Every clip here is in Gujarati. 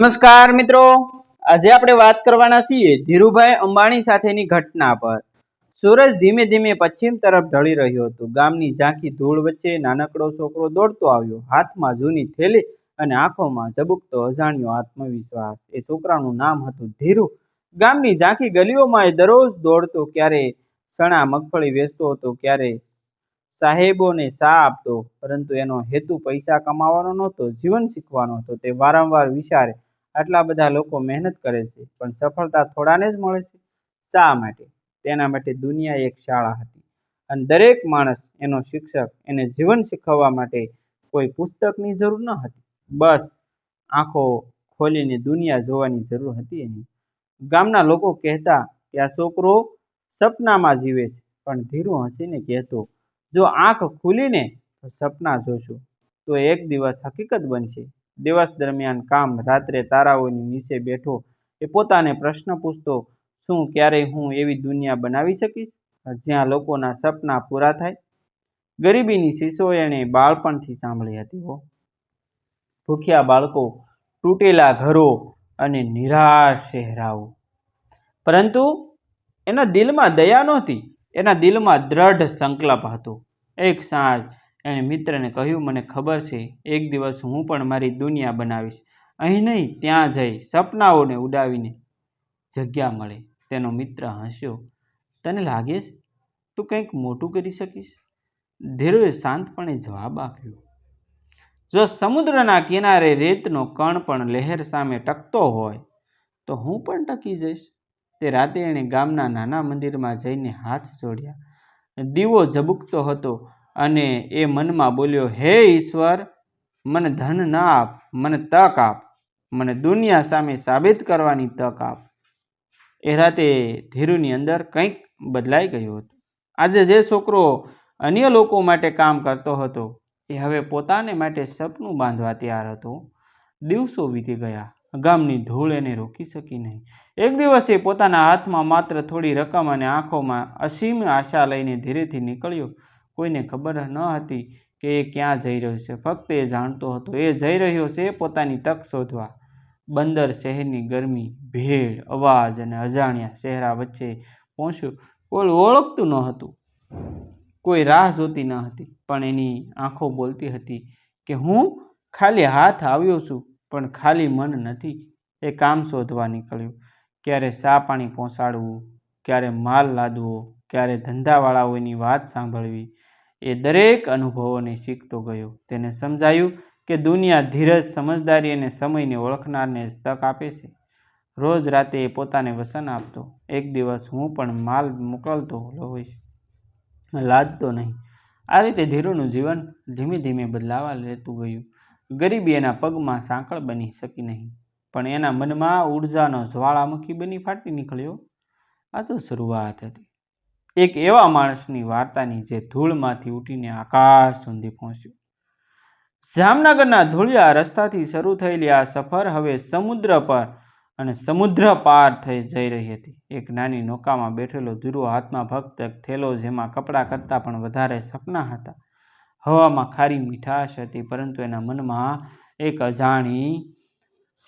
નમસ્કાર મિત્રો. આજે આપણે વાત કરવાના છીએ ધીરુભાઈ અંબાણી સાથેની ઘટના પર. સૂરજ ધીમે ધીમે પશ્ચિમ તરફ ઢળી રહ્યો હતો. ગામની ઝાંખી ધૂળ વચ્ચે નાનકડો છોકરો દોડતો આવ્યો. હાથમાં જૂની થેલી અને આંખોમાં ઝબુકતો અજાણ્યો આત્મવિશ્વાસ. એ છોકરાનું નામ હતું ધીરુ. ગામની ઝાંખી ગલીઓમાં એ દરરોજ દોડતો, ક્યારે સણા મગફળી વેચતો હતો, ક્યારે સાહેબોને સા આપતો. પરંતુ એનો હેતુ પૈસા કમાવાનો નહોતો, જીવન શીખવાનો હતો. તે વારંવાર વિચારે આટલા બધા લોકો મહેનત કરે છે, પણ સફળતા થોડાને જ મળે છે. શા માટે? તેના માટે દુનિયા એક શાળા હતી અને દરેક માણસ એનો શિક્ષક, એને જીવન શીખવવા માટે કોઈ પુસ્તકની જરૂર ન હતી. બસ આંખો ખોલીને દુનિયા જોવાની જરૂર હતી એની. ગામના લોકો કહેતા કે આ છોકરો સપનામાં જીવે છે, પણ ધીરુ હસીને કહેતો, જો આંખ ખુલીને સપના જોશું, તો એક દિવસ હકીકત બનશે. દિવસ દરમિયાન કામ, રાત્રે તારાઓની નીચે બેઠો, એ પોતાને પ્રશ્ન પૂછતો, શું ક્યારેય હું એવી દુનિયા બનાવી શકીશ, જ્યાં લોકોના સપના પૂરા થાય? ગરીબીની શીશો એણે બાળપણથી સાંભળી હતી, હો. ભૂખ્યા બાળકો તૂટેલા ઘરો અને નિરાશ ચહેરાઓ પરંતુ એના દિલમાં દયા નહોતી, એના દિલમાં દ્રઢ સંકલ્પ હતો. એક સાંજ એણે મિત્રને કહ્યું, મને ખબર છે, એક દિવસ હું પણ મારી દુનિયા બનાવીશ. અહીં નહીં, ત્યાં જઈ સપનાઓને ઉડાવીને જગ્યા મળે. તેનો મિત્ર હસ્યો. તને લાગે છે, તું કંઈક મોટું કરી શકીશ? ધીરુએ શાંતપણે જવાબ આપ્યો. જો સમુદ્રના કિનારે રેતનો કણ પણ લહેર સામે ટકતો હોય, તો હું પણ ટકી જઈશ. તે રાતે એણે ગામના નાના મંદિરમાં જઈને હાથ જોડ્યા. દીવો ઝબુકતો હતો. અને એ મનમાં બોલ્યો, હે ઈશ્વર, મને ધન ના આપ, મને તક આપ, મને દુનિયા સામે સાબિત કરવાની તક આપ. એ રાતે ધીરુની અંદર કંઈક બદલાઈ ગયું હતું. આજે જે છોકરો અન્ય લોકો માટે કામ કરતો હતો, એ હવે પોતાને માટે સપનું બાંધવા તૈયાર હતો. દિવસો વીતી ગયા. ગામની ધૂળ એને રોકી શકી નહીં. એક દિવસ એ પોતાના હાથમાં માત્ર થોડી રકમ અને આંખોમાં અસીમ આશા લઈને ધીરેથી નીકળ્યો. કોઈને ખબર ન હતી કે એ ક્યાં જઈ રહ્યો છે. ફક્ત એ જાણતો હતો. એ જઈ રહ્યો છે પોતાની તક શોધવા. બંદર શહેરની ગરમી, ભીડ, અવાજ અને અજાણ્યા ચહેરા વચ્ચે પહોંચ્યું. કોઈ ઓળખતું ન હતું. કોઈ રાહ જોતી ન હતી. પણ એની આંખો બોલતી હતી કે હું ખાલી હાથ આવ્યો છું, પણ ખાલી મન નથી. એ કામ શોધવા નીકળ્યું. ક્યારે સા પાણી પહોંચાડવું, ક્યારે માલ લાદવો, ક્યારે ધંધાવાળાઓની વાત સાંભળવી એ દરેક અનુભવોને શીખતો ગયો. તેને સમજાયું કે દુનિયા ધીરજ, સમજદારી અને સમયને ઓળખનારને જ તક આપે છે. રોજ રાતે એ પોતાને વસન આપતો. એક દિવસ હું પણ માલ મોકલતો હોઈશ. લાદતો નહીં. આ રીતે ધીરુનું જીવન ધીમે ધીમે બદલાવા લેતું ગયું. ગરીબી એના પગમાં સાંકળ બની શકી નહીં. પણ એના મનમાં ઉર્જાનો જ્વાળામુખી બની ફાટી નીકળ્યો. આ તો શરૂઆત હતી. એક એવા માણસની વાર્તાની જે ધૂળમાંથી ઉઠીને આકાશ સુધી પહોંચ્યું. જામનગરના ધૂળિયા રસ્તાથી શરૂ થયેલી આ સફર હવે સમુદ્ર પર અને સમુદ્ર પાર થઈ જઈ રહી હતી. એક નાની નૌકામાં બેઠેલો ધીરો હાથમાં ભક્ત થેલો જેમાં કપડાં કરતાં પણ વધારે સપના હતા. હવામાં ખારી મીઠાશ હતી, પરંતુ એના મનમાં એક અજાણી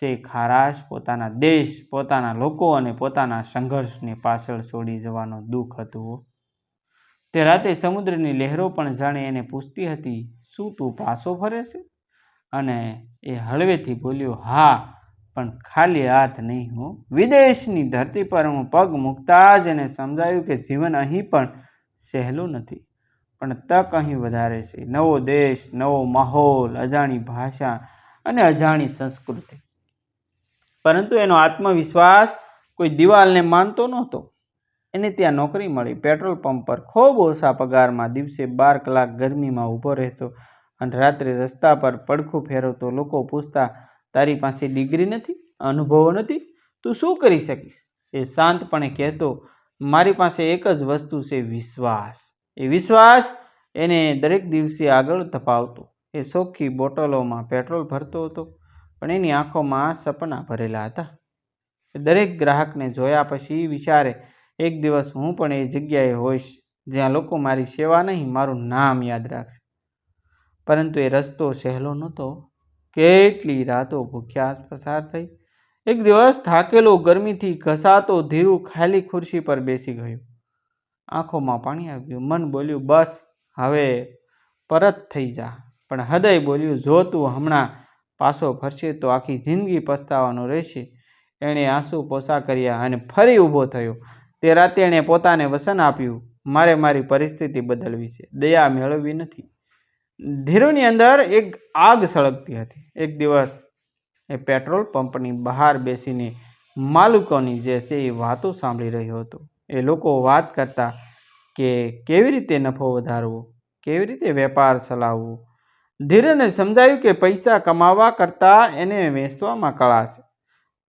છે. ખારાશ પોતાના દેશ, પોતાના લોકો અને પોતાના સંઘર્ષને પાછળ છોડી જવાનો દુઃખ હતું. તે રાતે સમુદ્રની લહેરો પણ જાણે એને પૂછતી હતી, શું તું પાછો ફરે છે? અને એ હળવેથી બોલ્યો, હા, પણ ખાલી હાથ નહીં હું. વિદેશની ધરતી પર હું પગ મૂકતા જ એને સમજાયું કે જીવન અહીં પણ સહેલું નથી. પણ તક અહીં વધારે છે. નવો દેશ, નવો માહોલ, અજાણી ભાષા અને અજાણી સંસ્કૃતિ. પરંતુ એનો આત્મવિશ્વાસ કોઈ દિવાલને માનતો નહોતો. એને ત્યાં નોકરી મળી. પેટ્રોલ પંપ પર ખૂબ ઓછા પગારમાં દિવસે બાર કલાક ગરમીમાં ઊભો રહેતો અને રાત્રે રસ્તા પર પડખું ફેરવતો લોકો પૂછતા, તારી પાસે ડિગ્રી નથી? અનુભવો નથી? તું શું કરી શકીશ? એ શાંતપણે કહેતો, મારી પાસે એક જ વસ્તુ છે વિશ્વાસ. એ વિશ્વાસ એને દરેક દિવસે આગળ ધપાવતો. એ સોખી બોટલોમાં પેટ્રોલ ભરતો હતો. પણ એની આંખોમાં સપના ભરેલા હતા. દરેક ગ્રાહકને જોયા પછી વિચારે, એક દિવસ હું પણ એ જગ્યાએ હોઈશ, જ્યાં લોકો મારી સેવા નહીં, મારું નામ યાદ રાખશે. પરંતુ એ રસ્તો સહેલો નહોતો. કેટલી રાતો ભૂખ્યા પસાર થઈ. એક દિવસ થાકેલો ગરમીથી ઘસાતો ધીરુ ખાલી ખુરશી પર બેસી ગયો. આંખોમાં પાણી આવ્યું. મન બોલ્યું, બસ, હવે પરત થઈ જા. પણ હૃદય બોલ્યું, જો તું હમણાં પાછો ફરશે તો આખી જિંદગી પસ્તાવાનો રહેશે. એણે આંસુ પોસા કર્યા અને ફરી ઊભો થયો. તે રાતે એણે પોતાને વસન આપ્યું. મારે મારી પરિસ્થિતિ બદલવી છે. દયા મેળવવી નથી. ધીરુની અંદર એક આગ સળગતી હતી. એક દિવસ એ પેટ્રોલ પંપની બહાર બેસીને માલિકોની જે છે એ વાતો સાંભળી રહ્યો હતો. એ લોકો વાત કરતા કે કેવી રીતે નફો વધારવો? કેવી રીતે વેપાર ચલાવવો? ધીરેને સમજાયું કે પૈસા કમાવા કરતાં એને વેચવામાં કળા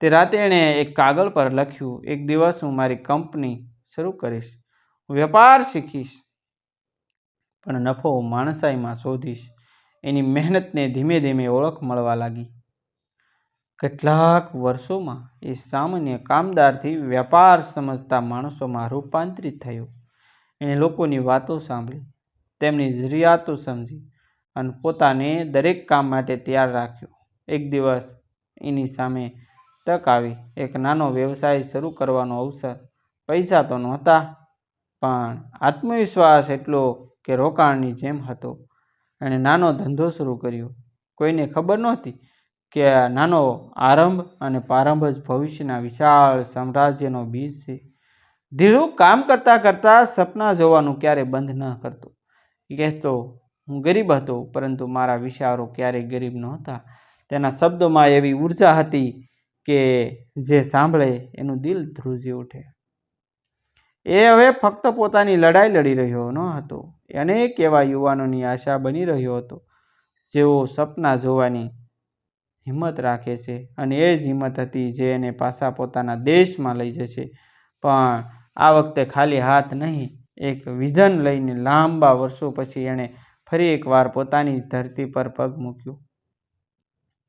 તે રાતે એણે એક કાગળ પર લખ્યું, એક દિવસ હું મારી કંપની શરૂ કરીશ, વેપાર શીખીશ, પણ નફો માણસાઈમાં શોધીશ. એની મહેનતને ધીમે ધીમે ઓળખ મળવા લાગી. કેટલાક વર્ષોમાં એ સામાન્ય કામદારથી વેપાર સમજતા માણસોમાં રૂપાંતરિત થયો. એણે લોકોની વાતો સાંભળી, તેમની જરૂરિયાતો સમજી અને પોતાને દરેક કામ માટે તૈયાર રાખ્યો. એક દિવસ એની સામે તક આવી. એક નાનો વ્યવસાય શરૂ કરવાનો અવસર. પૈસા તો નહોતા, પણ આત્મવિશ્વાસ એટલો કે રોકાણની જેમ હતો. એણે નાનો ધંધો શરૂ કર્યો. કોઈને ખબર નહોતી કે આ નાનો આરંભ અને પ્રારંભ જ ભવિષ્યના વિશાળ સામ્રાજ્યનો બીજ છે. ધીરું કામ કરતાં કરતાં સપના જોવાનું ક્યારે બંધ ન કરતો. કહેતો હું ગરીબ હતો, પરંતુ મારા વિચારો ક્યારેય ગરીબ નહોતા. તેના શબ્દોમાં એવી ઊર્જા હતી કે જે સાંભળે એનું દિલ ધ્રુજી ઉઠે. એ હવે ફક્ત પોતાની લડાઈ લડી રહ્યો ન હતો. અનેક એવા યુવાનોની આશા બની રહ્યો હતો. જેઓ સપના જોવાની હિંમત રાખે છે અને એ જ હિંમત હતી જે એને પાછા પોતાના દેશમાં લઈ જશે. પણ આ વખતે ખાલી હાથ નહીં, એક વિઝન લઈને લાંબા વર્ષો પછી એણે ફરી એકવાર પોતાની જ ધરતી પર પગ મૂક્યો.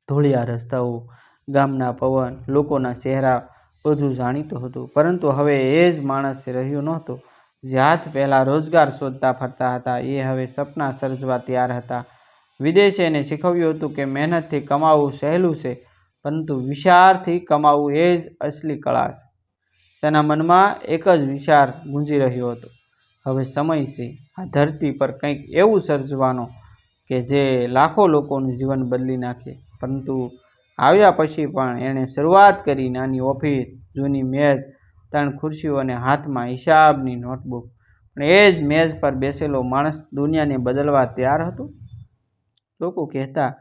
ધૂળિયા રસ્તાઓ, ગામના પવન, લોકોના ચહેરા બધું જાણીતું હતું, પરંતુ હવે એ જ માણસ રહ્યો નહોતો. જે હાથ પહેલાં રોજગાર શોધતા ફરતા હતા, એ હવે સપના સર્જવા તૈયાર હતા. વિદેશે એને શીખવ્યું હતું કે મહેનતથી કમાવવું સહેલું છે, પરંતુ વિચારથી કમાવવું એ જ અસલી કળા છે. તેના મનમાં એક જ વિચાર ગુંજી રહ્યો હતો. હવે સમય છે. આ ધરતી પર કંઈક એવું સર્જવાનો કે જે લાખો લોકોનું જીવન બદલી નાખે. પરંતુ આવ્યા પછી પણ એણે શરૂઆત કરી નાની ઓફિસ, જૂની મેજ ત્રણ ખુરશીઓ અને હાથમાં હિસાબની નોટબુક. પણ એ જ મેજ પર બેસેલો માણસ દુનિયાને બદલવા તૈયાર હતો? લોકો કહેતા,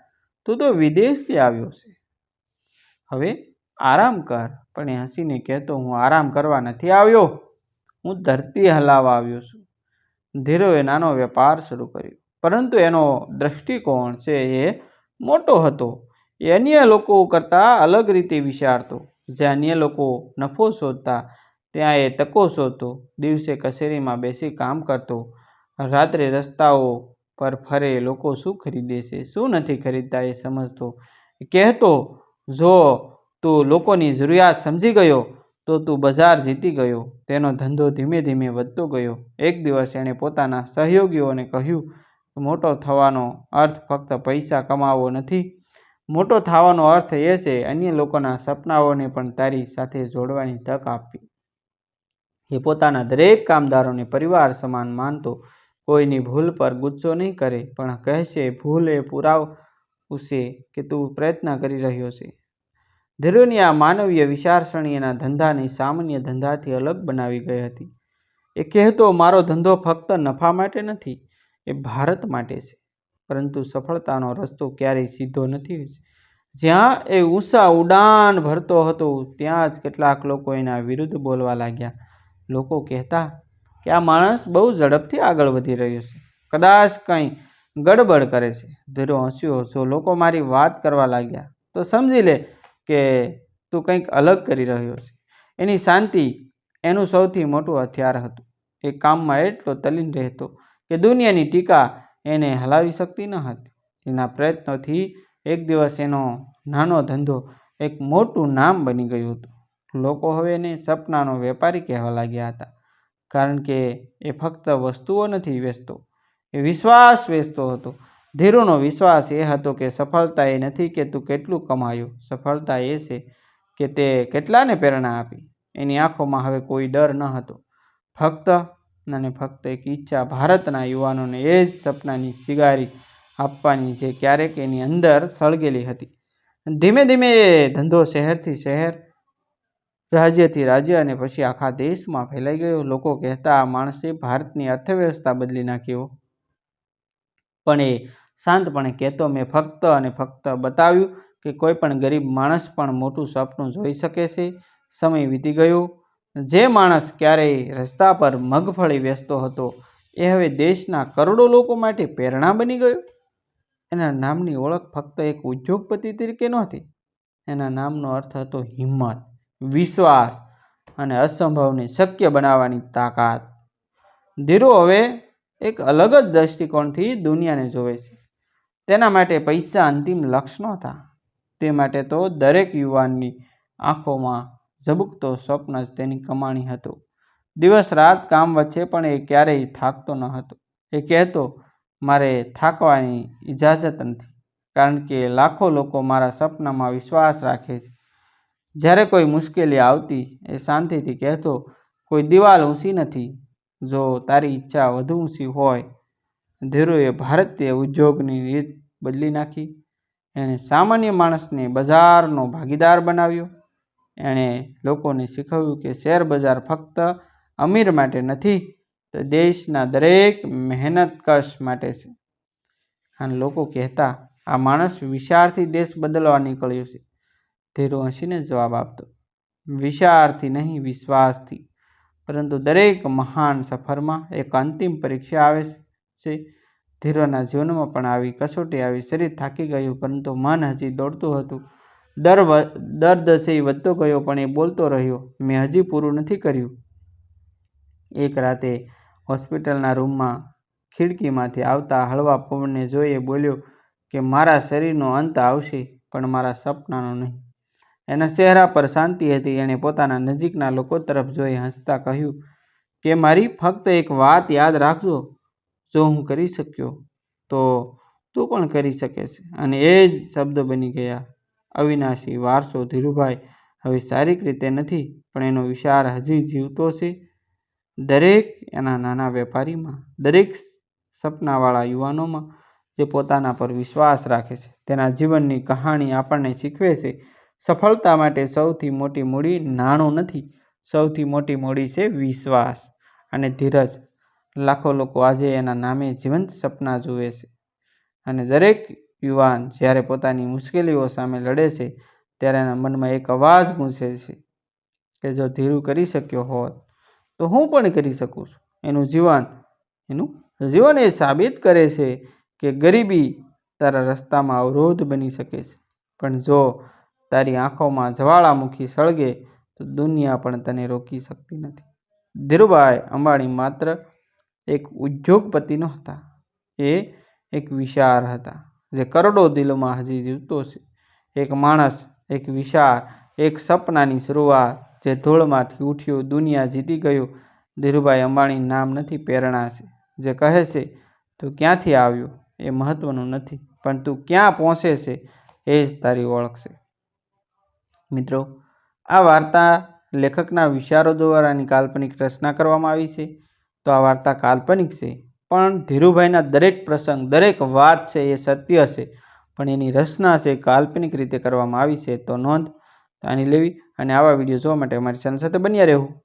તું તો વિદેશથી આવ્યો છે. હવે આરામ કર. પણ એ હસીને કહેતો, હું આરામ કરવા નથી આવ્યો. હું ધરતી હલાવવા આવ્યો છું. ધીરોએ નાનો વેપાર શરૂ કર્યો. પરંતુ એનો દ્રષ્ટિકોણ છે એ મોટો હતો. એ અન્ય લોકો કરતાં અલગ રીતે વિચારતો. જે અન્ય લોકો નફો શોધતા, ત્યાં એ તકો શોધતો. દિવસે કચેરીમાં બેસી કામ કરતો. રાત્રે રસ્તાઓ પર ફરે લોકો શું ખરીદે છે, શું નથી ખરીદતા એ સમજતો. કહેતો, જો તું લોકોની જરૂરિયાત સમજી ગયો તો તું બજાર જીતી ગયો. તેનો ધંધો ધીમે ધીમે વધતો ગયો. એક દિવસ એણે પોતાના સહયોગીઓને કહ્યું, મોટો થવાનો અર્થ ફક્ત પૈસા કમાવો નથી. મોટો થવાનો અર્થ એ છે, અન્ય લોકોના સપનાઓને પણ તારી સાથે જોડવાની તક આપવી. એ પોતાના દરેક કામદારોને પરિવાર સમાન માનતો. કોઈની ભૂલ પર ગુસ્સો નહીં કરે, પણ કહેશે, ભૂલ એ પુરાવ પુરાવશે કે તું પ્રયત્ન કરી રહ્યો છે. ધીરુની આ માનવીય વિચારસરણી એના ધંધાને સામાન્ય ધંધાથી અલગ બનાવી ગઈ હતી. એ કહેતો, મારો ધંધો ફક્ત નફા માટે નથી, એ ભારત માટે છે. પરંતુ સફળતાનો રસ્તો ક્યારેય સીધો નથી. જ્યાં એ ઊંચા ઉડાન ભરતો હતો, ત્યાં જ કેટલાક લોકો એના વિરુદ્ધ બોલવા લાગ્યા. લોકો કહેતા કે, આ માણસ બહુ ઝડપથી આગળ વધી રહ્યો છે. કદાચ કંઈ ગડબડ કરે છે. ધીરો હસ્યો હસ્યો લોકો મારી વાત કરવા લાગ્યા. તો સમજી લે કે તું કંઈક અલગ કરી રહ્યો છે. એની શાંતિ એનું સૌથી મોટું હથિયાર હતું. એ કામમાં એટલો તલીન રહેતો કે દુનિયાની ટીકા એને હલાવી શકતી ન હતી. એના પ્રયત્નોથી એક દિવસ એનો નાનો ધંધો એક મોટું નામ બની ગયું હતું. લોકો હવે એને સપનાનો વેપારી કહેવા લાગ્યા હતા. કારણ કે એ ફક્ત વસ્તુઓ નથી વેચતો, એ વિશ્વાસ વેચતો હતો. ધીરુનો વિશ્વાસ એ હતો કે સફળતા એ નથી કે તું કેટલું કમાયું. સફળતા એ છે કે તે કેટલાને પ્રેરણા આપી. એની આંખોમાં હવે કોઈ ડર ન હતો. ફક્ત અને ફક્ત એક ઈચ્છા ભારતના યુવાનોને એ જ સપનાની સિગારી આપવાની જે ક્યારેક એની અંદર સળગેલી હતી. ધીમે ધીમે એ ધંધો શહેરથી શહેર, રાજ્યથી રાજ્ય અને પછી આખા દેશમાં ફેલાઈ ગયો. લોકો કહેતા આ માણસે ભારતની અર્થવ્યવસ્થા બદલી નાખ્યો પણ એ શાંતપણે કહેતો, મેં ફક્ત અને ફક્ત બતાવ્યું કે કોઈ પણ ગરીબ માણસ પણ મોટું સપનું જોઈ શકે છે. સમય વીતી ગયો. જે માણસ ક્યારેય રસ્તા પર મગફળી વેચતો હતો, એ હવે દેશના કરોડો લોકો માટે પ્રેરણા બની ગયો. એના નામની ઓળખ ફક્ત એક ઉદ્યોગપતિ તરીકે નહોતી. એના નામનો અર્થ હતો હિંમત, વિશ્વાસ અને અસંભવને શક્ય બનાવવાની તાકાત. ધીરુ હવે એક અલગ જ દ્રષ્ટિકોણથી દુનિયાને જોવે છે. તેના માટે પૈસા અંતિમ લક્ષ્ય નહોતા. તે માટે તો દરેક યુવાનની આંખોમાં ઝબુકતો સ્વપ્ન જ તેની કમાણી હતું. દિવસ રાત કામ વચ્ચે પણ એ ક્યારેય થાકતો ન હતો. એ કહેતો, મારે થાકવાની ઇજાજત નથી, કારણ કે લાખો લોકો મારા સપનામાં વિશ્વાસ રાખે છે. જ્યારે કોઈ મુશ્કેલી આવતી, એ શાંતિથી કહેતો, કોઈ દિવાલ ઊંચી નથી. જો તારી ઈચ્છા વધુ ઊંચી હોય ધીરુએ ભારતીય ઉદ્યોગની રીત બદલી નાખી. એણે સામાન્ય માણસને બજારનો ભાગીદાર બનાવ્યો. એણે લોકોને શીખવ્યું કે શેર બજાર ફક્ત અમીર માટે નથી, તો દેશના દરેક મહેનતકશ માટે છે. અને લોકો કહેતા, આ માણસ વિશાળથી દેશ બદલવા નીકળ્યો છે. ધીરુ હસીને જવાબ આપતો, વિશાળથી નહીં, વિશ્વાસથી. પરંતુ દરેક મહાન સફરમાં એક અંતિમ પરીક્ષા આવે છે. ધીરુના જીવનમાં પણ આવી કસોટી, આવી શરીર થાકી ગયું, પરંતુ મન હજી દોડતું હતું. દર દર્દ છે એ વધતો ગયો, પણ એ બોલતો રહ્યો, મેં હજી પૂરું નથી કર્યું. એક રાતે હોસ્પિટલના રૂમમાં ખિડકીમાંથી આવતા હળવા પવનને જોઈ બોલ્યો કે, મારા શરીરનો અંત આવશે, પણ મારા સપનાનો નહીં. એના ચહેરા પર શાંતિ હતી, એણે પોતાના નજીકના લોકો તરફ જોઈ હસતા કહ્યું કે, મારી ફક્ત એક વાત યાદ રાખજો. જો હું કરી શક્યો, તો તું પણ કરી શકે છે અને એ જ શબ્દ બની ગયા. અવિનાશી વારસો ધીરુભાઈ, હવે શારીરિક રીતે નથી, પણ એનો વિચાર હજી જીવતો છે. દરેક એના નાના વેપારીમાં, દરેક સપનાવાળા યુવાનોમાં જે પોતાના પર વિશ્વાસ રાખે છે, તેના જીવનની કહાણી આપણને શીખવે છે, સફળતા માટે સૌથી મોટી મૂડી નાણું નથી, સૌથી મોટી મૂડી છે વિશ્વાસ અને ધીરજ. લાખો લોકો આજે એના નામે જીવંત સપના જુએ છે. અને દરેક યુવાન જ્યારે પોતાની મુશ્કેલીઓ સામે લડે છે, ત્યારે એના મનમાં એક અવાજ ગૂંચે છે કે જો ધીરું કરી શક્યો હોત, તો હું પણ કરી શકું છું. એનું જીવન એનું જીવન એ સાબિત કરે છે કે ગરીબી તારા રસ્તામાં અવરોધ બની શકે છે. પણ જો તારી આંખોમાં જ્વાળામુખી સળગે, તો દુનિયા પણ તને રોકી શકતી નથી. ધીરુભાઈ અંબાણી માત્ર એક ઉદ્યોગપતિ નહોતા એ એક વિશાર હતા, જે કરોડો દિલોમાં હજી જીવતો છે. એક માણસ, એક વિશાર એક સપનાની શરૂઆત, જે ધૂળમાંથી ઉઠ્યું, દુનિયા જીતી ગયું. ધીરુભાઈ અંબાણી નામ નથી પ્રેરણા છે. જે કહે છે, તું ક્યાંથી આવ્યો? એ મહત્ત્વનું નથી, પણ તું ક્યાં પહોંચે છે એ જ તારી ઓળખ છે. મિત્રો, આ વાર્તા લેખકના વિચારો દ્વારાની કાલ્પનિક રચના કરવામાં આવી છે. તો આ વાર્તા કાલ્પનિક છે. પણ ધીરુભાઈના દરેક પ્રસંગ, દરેક વાત છે એ સત્ય છે. પણ એની રચના છે કાલ્પનિક રીતે કરવામાં આવી છે. તો નોંધ આની લેવી અને આવા વીડિયો જોવા માટે અમારી ચેનલ સાથે બન્યા રહેવું.